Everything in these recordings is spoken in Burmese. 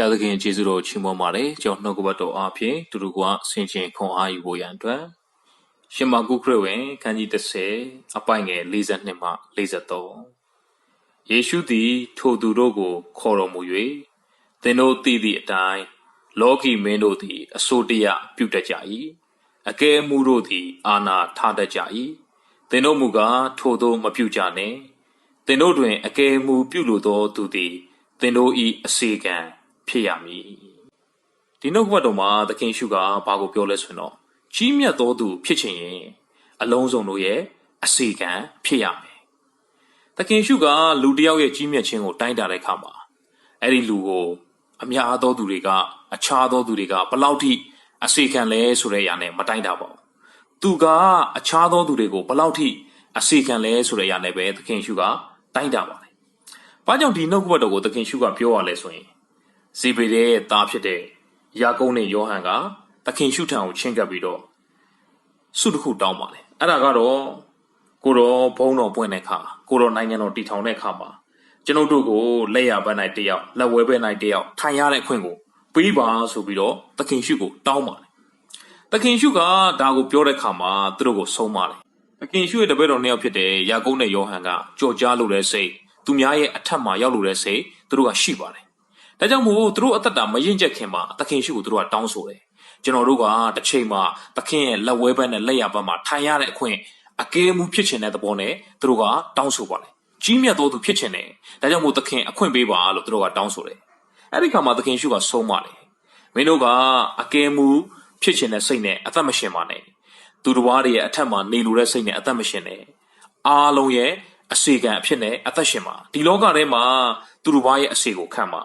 ရသခင်ကျေးဇူးတော်ချီးမွမ်းပါတယ်ကျွန်တော်နှုတ်ကပတ်တော်အားဖြင့်သူတို့ကဆင်ခြင်ခွန်အားယူဖို့ရန်အတွက်ရှင်မာကုခရစ်ဝင်ခန်းကြီး30အပိုင်ငယ်42မှ43ယေရှုသည် ထိုသူတို့ကို ခေါ်တော်မူ၍သင်တို့သိသည့်အတိုင်းလောကီမင်းတို့သည်အစိုးတရားပြုတတ်ကြ၏အကဲအမှုတို့သည် အာနာထားတတ်ကြ၏သင်တို့မူကားထိုသို့မပြုကြနှင့်သင်တို့တွင် အကဲအမှုပြုလိုသောသူသည်သင်တို့၏အစေခံ ဖြစ်ရမည်ဒီနှုတ်ကပတ်တော်မှာသခင်ရှုကဘာကိုပြောလဲဆိုရင်တော့ကြီးမြတ်သောသူဖြစ်ခြင်းရင်အလုံးစုံတို့ရဲ့အစေခံဖြစ်ရမယ်သခင်ရှုကလူတစ်ယောက်ရဲ့ကြီးမြတ်ခြင်းကိုတိုင်းတာတဲ့အခါမှာအဲ့ဒီလူကိုအများသောသူတွေကအခြားသောသူတွေကဘလောက်ထိအစေခံလဲဆိုတဲ့အရာနဲ့မတိုင်းတာပါဘူးသူကအခြားသောသူတွေကိုဘလောက်ထိအစေခံလဲဆိုတဲ့အရာနဲ့ပဲသခင်ရှုကတိုင်းတာပါတယ်။ဘာကြောင့်ဒီနှုတ်ကပတ်တော်ကိုသခင်ရှုကပြောရလဲဆိုရင် ဇေဘေဒဲရဲ့သားဖြစ်တဲ့ယာကုပ်နဲ့ယောဟန်ကသခင်ရှုထံကိုချဉ်ကပ်ပြီးတော့ဆုတစ်ခုတောင်းပါတယ်အဲ့ဒါကတော့ကိုတော်ဘုံတော်ပွင့်တဲ့အခါကိုတော်နိုင်ငံတော်တည်ထောင်တဲ့အခါမှာကျွန်ုပ်တို့ကိုလက်ရဘက်၌တယောက်လက်ဝဲဘက်၌တယောက်ထိုင်ရတဲ့အခွင့်ကိုပေးပါဆိုပြီးတော့သခင်ရှုကိုတောင်းပါတယ်သခင်ရှုကဒါကိုပြောတဲ့အခါမှာသူတို့ကိုဆုံးပါတယ်သခင်ရှုရဲ့တပည့်တော်နှစ်ယောက်ဖြစ်တဲ့ယာကုပ်နဲ့ယောဟန်ကကြော်ကြားလို့တဲ့စိတ်သူများရဲ့အထက်မှာရောက်လို့တဲ့စိတ်သူတို့ကရှိပါတယ် ဒါကြောင့်မို့သူတို့အသက်တာမရင်ကျက်ခင်မှာသခင်ရှိကိုသူတို့ကတောင်းဆိုတယ်ကျွန်တော်တို့ကတစ်ချိန်မှာသခင်ရဲ့လက်ဝဲဘက်နဲ့လက်ရဘက်မှာထိုင်ရတဲ့အခွင့်အကဲမှုဖြစ်ခြင်းတဲ့သဘောနဲ့သူတို့ကတောင်းဆိုပါတယ်ကြီးမြတ်သောသူဖြစ်ခြင်းနဲ့ဒါကြောင့်မို့သခင်အခွင့်ပေးပါလို့သူတို့ကတောင်းဆိုတယ်အဲ့ဒီခါမှာသခင်ရှုကဆုံးမတယ်မင်းတို့ကအကဲမှုဖြစ်ခြင်းတဲ့စိတ်နဲ့အသက်မရှင်ပါနဲ့သူတော်ဘာတွေရဲ့အထက်မှာနေလိုတဲ့စိတ်နဲ့အသက်မရှင်နဲ့အားလုံးရဲ့အစေခံအဖြစ်နဲ့အသက်ရှင်ပါဒီလောကထဲမှာသူတို့ဘာရဲ့အစေကိုခံပါ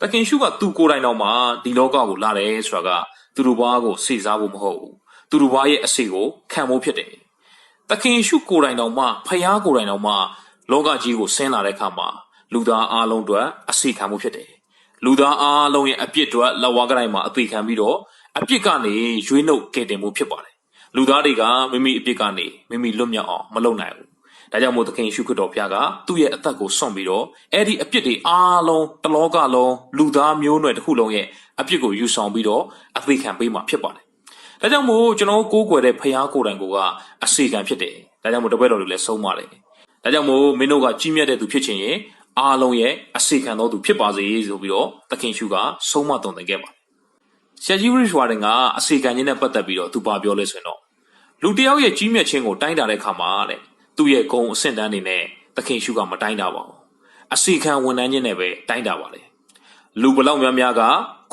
တခင်ရှုကသူကိုယ်တိုင်တော်မှာဒီလောကကိုလာတယ်ဆိုတာကသူတို့ဘာကိုစေစားဖို့မဟုတ်ဘူးသူတို့ဘာရဲ့အစီကိုခံဖို့ဖြစ်တယ်တခင်ရှုကိုယ်တိုင်တော်မှာဖျားကိုယ်တိုင်တော်မှာလောကကြီးကိုဆင်းလာတဲ့အခါမှာလူသားအလုံးအတွက်အစီခံမှုဖြစ်တယ်လူသားအလုံးရဲ့အပြစ်တွေလက်ဝါးကတိုင်းမှာအသေးခံပြီးတော့အပြစ်ကနေရွေးနှုတ်ကယ်တင်မှုဖြစ်ပါတယ်လူသားတွေကမိမိအပြစ်ကနေမိမိလွတ်မြောက်အောင်မလုပ်နိုင်ဘူး ဒါကြောင့်မို့သခင်ရှုခရစ်တော်ဘုရားကသူ့ရဲ့အသက်ကိုစွန့်ပြီးတော့အဲ့ဒီအပြစ်တွေအားလုံးတလောကလုံးလူသားမျိုးနွယ်တစ်ခုလုံးရဲ့အပြစ်ကိုယူဆောင်ပြီးတော့အသေးခံပေးမှာဖြစ်ပါတယ်။ဒါကြောင့်မို့ကျွန်တော်ကိုးကွယ်တဲ့ဖခင်ကိုယ်တိုင်ကအစေခံဖြစ်တယ်။ဒါကြောင့်မို့တပည့်တော်တွေလည်းဆုံးပါတယ်။ဒါကြောင့်မို့မင်းတို့ကကြီးမြတ်တဲ့သူဖြစ်ခြင်းရဲ့အားလုံးရဲ့အစေခံတော်သူဖြစ်ပါစေဆိုပြီးတော့သခင်ရှုကဆုံးမတော်တင်ခဲ့ပါတယ်။ဆရာကြီးဝရစ်ဝါဒင်ကအစေခံခြင်းနဲ့ပတ်သက်ပြီးတော့သူပါပြောလဲဆိုရင်တော့လူတယောက်ရဲ့ကြီးမြတ်ခြင်းကိုတိုင်းတာတဲ့အခါမှာတဲ့ သူ့ရဲ့ဂုံအဆင့်တန်းနေနဲ့သခင်ရှုကမတိုင်းတာပါဘူးအစီခံဝန်ထမ်းချင်းနဲ့ပဲတိုင်းတာပါလေလူဘလောက်များများက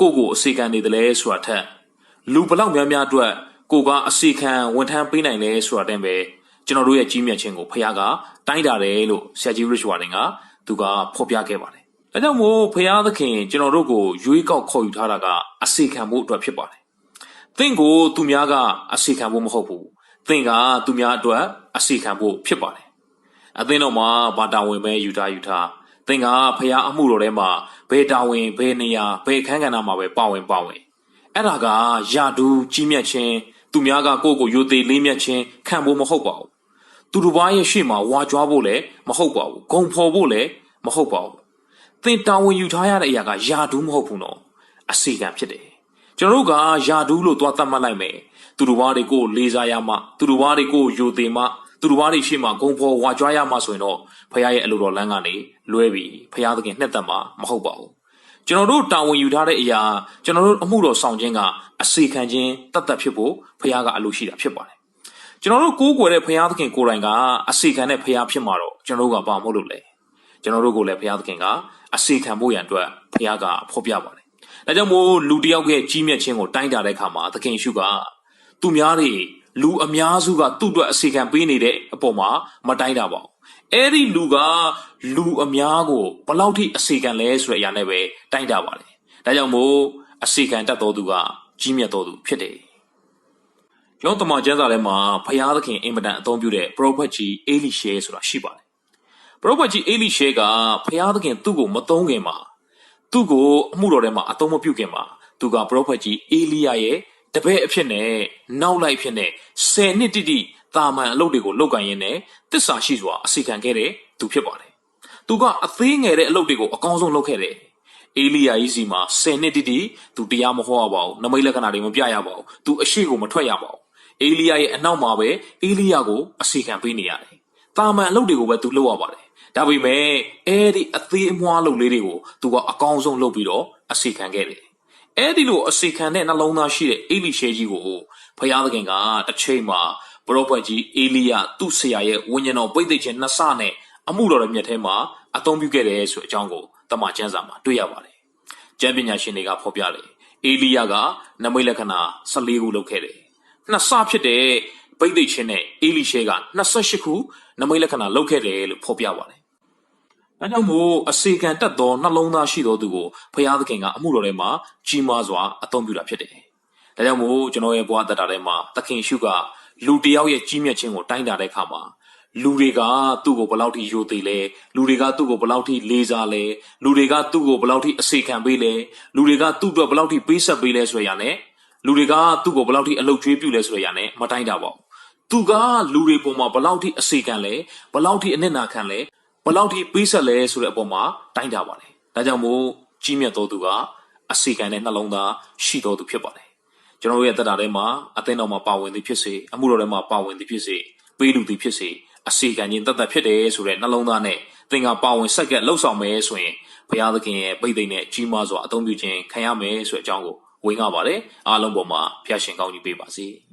ကိုကိုအစီခံနေတယ်လဲဆိုတာထက်လူဘလောက်များများအတွက်ကိုကအစီခံဝန်ထမ်းပေးနိုင်လဲဆိုတာတဲ့ပဲကျွန်တော်တို့ရဲ့ကြီးမြတ်ခြင်းကိုဖခင်ကတိုင်းတာတယ်လို့ဆရာကြီး Rich Warren ကသူကဖော်ပြခဲ့ပါတယ်။ဒါကြောင့်မို့ဖခင်သခင်ကျွန်တော်တို့ကိုရွေးကောက်ခေါ်ယူထားတာကအစီခံဖို့အတွက်ဖြစ်ပါတယ်။သင်ကိုသူများကအစီခံဖို့မဟုတ်ဘူး သင်ကသူများအတွက်အစီခံဖို့ဖြစ်ပါတယ်အသင်းတော်မှာဘာတာဝန်ပဲယူထားယူထားသင်ကဖះအမှုတော်ထဲမှာဘယ်တာဝန်ဘယ်နေရာဘယ်အခန်းကဏ္ဍမှာပဲပါဝင်ပါဝင်အဲ့ဒါကယာဒူးကြီးမြတ်ခြင်းသူများကကိုယ့်ကိုယိုသေးလေးမြတ်ခြင်းခံဖို့မဟုတ်ပါဘူးသူတို့ဘာရဲ့ရှေ့မှာဝါကြွားဖို့လည်းမဟုတ်ပါဘူးဂုံဖော်ဖို့လည်းမဟုတ်ပါဘူးသင်တာဝန်ယူထားရတဲ့အရာကယာဒူးမဟုတ်ဘူးနော်အစီကံဖြစ်တယ် ကျွန်တော်တို့ကယာဒူးလို့သွားသတ်မှတ်လိုက်မယ်သူတို့ဘာတွေကိုလေးစားရမှသူတို့ဘာတွေကိုယိုသေးမှသူတို့ဘာတွေရှေ့မှာဂုံဖော်ဝါကြွားရမှဆိုရင်တော့ဖခင်ရဲ့အလိုတော်လမ်းကနေလွဲပြီးဖခင်သခင်နှစ်သက်မှာမဟုတ်ပါဘူးကျွန်တော်တို့တာဝန်ယူထားတဲ့အရာကျွန်တော်တို့အမှုတော်ဆောင်ခြင်းကအစေခံခြင်းတတ်တတ်ဖြစ်ဖို့ဖခင်ကအလိုရှိတာဖြစ်ပါတယ်ကျွန်တော်တို့ကိုးကွယ်တဲ့ဖခင်သခင်ကိုယ်တိုင်ကအစေခံတဲ့ဖခင်ဖြစ်မှာတော့ကျွန်တော်တို့ကဘာမဟုတ်လို့လဲကျွန်တော်တို့ကိုလည်းဖခင်သခင်ကအစေခံဖို့ရန်အတွက်ဖခင်ကဖော်ပြပါတယ် ဒါကြောင့်မို့လူတယောက်ရဲ့ကြီးမြတ်ခြင်းကိုတိုင်းတာတဲ့အခါမှာသခင်ရှုကသူများတွေလူအများစုကသူ့အတွက်အစီခံပေးနေတဲ့အပေါ်မှာမတိုင်းတာပါဘူးအဲ့ဒီလူကလူအများကိုဘလောက်ထိအစီခံလဲဆိုတဲ့အရာနဲ့ပဲတိုင်းတာပါလေဒါကြောင့်မို့အစီခံတတ်တော်သူကကြီးမြတ်တော်သူဖြစ်တယ်ကျောင်းတမန်ကျမ်းစာထဲမှာဖျားသခင်အင်မတန်အသုံးပြုတဲ့ prophet ကြီးအေလိရှဲဆိုတာရှိပါတယ် prophet ကြီးအေလိရှဲကဖျားသခင်သူ့ကိုမသုံးခင်မှာ သူ့ကိုအမှုတော်ထဲမှာအသုံးမပြုခင်မှာသူက prophet ကြီးအေလိယရဲ့တပည့်အဖြစ်နဲ့နောက်လိုက်ဖြစ်နဲ့10နှစ်တိတိတာမန်အလုပ်တွေကိုလုပ်ကင်ရင်းနဲ့တစ္ဆာရှိစွာအစီခံခဲ့တဲ့သူဖြစ်ပါတယ်။သူကအသေးငယ်တဲ့အလုပ်တွေကိုအကောင်းဆုံးလုပ်ခဲ့တယ်။အေလိယာကြီးစီမှာ10နှစ်တိတိသူတရားမဟောရပါဘူးနမိတ်လက္ခဏာတွေမပြရပါဘူးသူအရှိကိုမထွက်ရပါဘူးအေလိယာရဲ့အနောက်မှာပဲအေလိယာကိုအစီခံပေးနေရတယ်တာမန်အလုပ်တွေကိုပဲသူလုပ်ရပါတယ် ဒါပေမဲ့အဲ့ဒီအသေးအမွှားလုပ်လေးတွေကိုသူကအကောင်းဆုံးလုပ်ပြီးတော့အစီခံခဲ့တယ်အဲ့ဒီလိုအစီခံတဲ့နှလုံးသားရှိတဲ့အေလိရှဲကြီးကိုဖယားသခင်ကတစ်ချိန်မှာပရောဖက်ကြီးအေလိယသူ့ဆရာရဲ့ဝိညာဉ်တော်ပိတ်သိခြင်းနှစ်ဆနဲ့အမှုတော်ရဲ့မြတ်ထဲမှာအသုံးပြုခဲ့တယ်ဆိုတဲ့အကြောင်းကိုတမန်ကျမ်းစာမှာတွေ့ရပါတယ်။ကျမ်းပညာရှင်တွေကဖော်ပြတယ်။အေလိယကနမိတ်လက္ခဏာ14ခုလုပ်ခဲ့တယ်။နှစ်ဆဖြစ်တဲ့ ပိတ်သိခြင်းနဲ့အေလိရှဲက28ခုနမိတ်လက္ခဏာလုပ်ခဲ့တယ်လို့ဖော်ပြပါတယ်။ဒါကြောင့်မို့အစေခံတက်သောနှလုံးသားရှိသောသူကိုဖယားသခင်ကအမှုတော်ထဲမှာကြီးမားစွာအသုံးပြုတာဖြစ်တယ်။ဒါကြောင့်မို့ကျွန်တော်ရဲ့ဘဝတက်တာထဲမှာသခင်ရှုကလူတစ်ယောက်ရဲ့ကြီးမြတ်ခြင်းကိုတိုင်းတာတဲ့အခါမှာလူတွေကသူ့ကိုဘယ်လောက်ထိယိုသေးလဲလူတွေကသူ့ကိုဘယ်လောက်ထိလေးစားလဲလူတွေကသူ့ကိုဘယ်လောက်ထိအစေခံပေးလဲလူတွေကသူ့အတွက်ဘယ်လောက်ထိပေးဆက်ပေးလဲဆိုရရနဲ့လူတွေကသူ့ကိုဘယ်လောက်ထိအလုတ်ကျွေးပြုလဲဆိုရရနဲ့မတိုင်းတာပါဘူး သူကလူတွေပေါ်မှာဘယ်လောက်ထိအစေခံလဲဘယ်လောက်ထိအနစ်နာခံလဲဘယ်လောက်ထိပေးဆက်လဲဆိုတဲ့အပေါ်မှာတိုင်းတာပါတယ်ဒါကြောင့်မို့ကြီးမြတ်တော်သူကအစေခံတဲ့နှလုံးသားရှိတော်သူဖြစ်ပါတယ်ကျွန်တော်တို့ရဲ့တက်တာထဲမှာအသင်းတော်မှာပါဝင်သည်ဖြစ်စေအမှုတော်ထဲမှာပါဝင်သည်ဖြစ်စေပေးလူသည်ဖြစ်စေအစီကံချင်းတတ်တတ်ဖြစ်တယ်ဆိုတဲ့နှလုံးသားနဲ့သင်ကပါဝင်ဆက်ကက်လှုပ်ဆောင်မယ်ဆိုရင်ဘုရားသခင်ရဲ့ပိတ်သိမ့်နဲ့ကြီးမားစွာအသုံးပြုခြင်းခံရမယ်ဆိုတဲ့အကြောင်းကိုဝေငှပါတယ်အားလုံးပေါ်မှာဖျားရှင်ကောင်းကြီးပေးပါစေ။